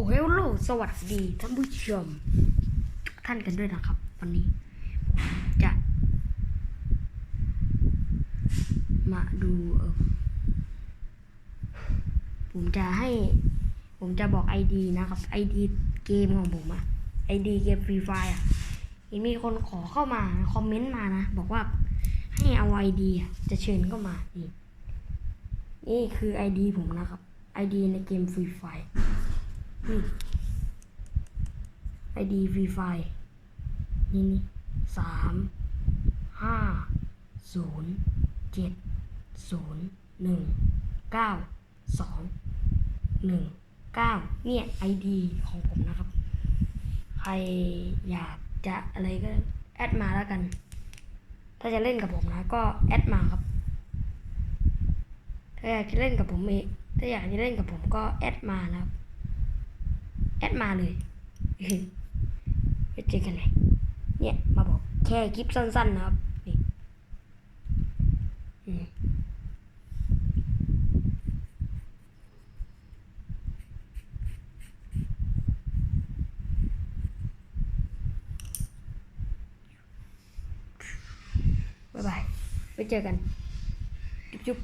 อ้เฮลโลสวัสดีท่านผู้ชม ท่านกันด้วยนะครับ วันนี้ผมจะ มาดูเออผมจะให้ ผมจะบอกไอดีนะครับไอดีเกมของผมอะไอดีเกมฟรีไฟอะมีคนขอเข้ามาคอมเมนต์มานะ บอกว่าให้เอาไอดีจะเชิญเข้ามานี่นี่คือไอดีผมนะครับไอดีในเกมฟรีไฟ ไอดีฟรีไฟนี่นี่สามห้าศูนย์เจ็ดศูนย์หนึ่งเก้าสองหนึ่งเก้าเนี่ยไอดีของผมนะครับ ใครอยากจะอะไรก็แอดมาแล้วกัน ถ้าจะเล่นกับผมนะ ก็แอดมาครับ ถ้าอยากจะเล่นกับผมเองถ้าอยากจะเล่นกับผมก็แอดมานะครับ แอดมาเลยไปเจอกันไหนเนี่ยมาบอกแค่คลิปสั้นๆนะครับนี่บ๊ายบาย ไปเจอกัน จุ๊บ